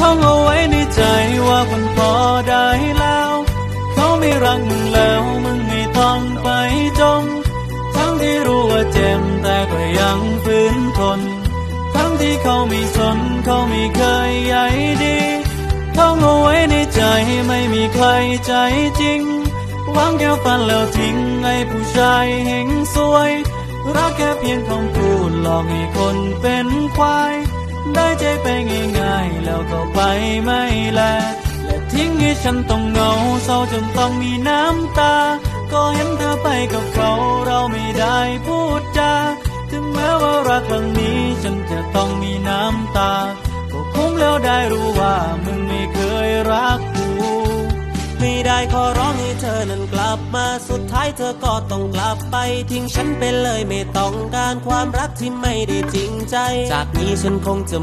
ท่องเอาไว้ในใจว่ามันพอได้แล้ว เขาไม่รักมึงแล้วมึงไม่ต้องไปจมทั้งที่รู้ว่าเจ็บแต่ก็ยังฝืนทน ทั้งที่เขาไม่สนเขาไม่เคยใยดีท่องเอาไว้ในใจไม่มีใครใจจริงหวังแค่ฝันแล้วทิ้งให้ผู้ชายเฮงสวย รักแค่เพียงคำพูดหลอกให้คนเป็นควาย ได้ใจไปง่าย ก็ไปไม่แลและทิ้งให้ฉันต้องเหงาเศร้าจนต้องมีน้ำตา ก็เห็นเธอไปกับเขาเราไม่ได้พูดจาถึงแม้ว่ารักครั้งนี้ฉันจะต้องมีน้ำตา ก็คุ้มแล้วได้รู้ว่ามึงไม่เคยรักกูไม่ได้ขอร้องให้เธอนั้นกลับมาสุดท้ายเธอก็ต้องกลับไป ทิ้งฉันไปเลยไม่ต้องการความรักที่ไม่ได้จริงใจ จากนี้ฉันคงจะ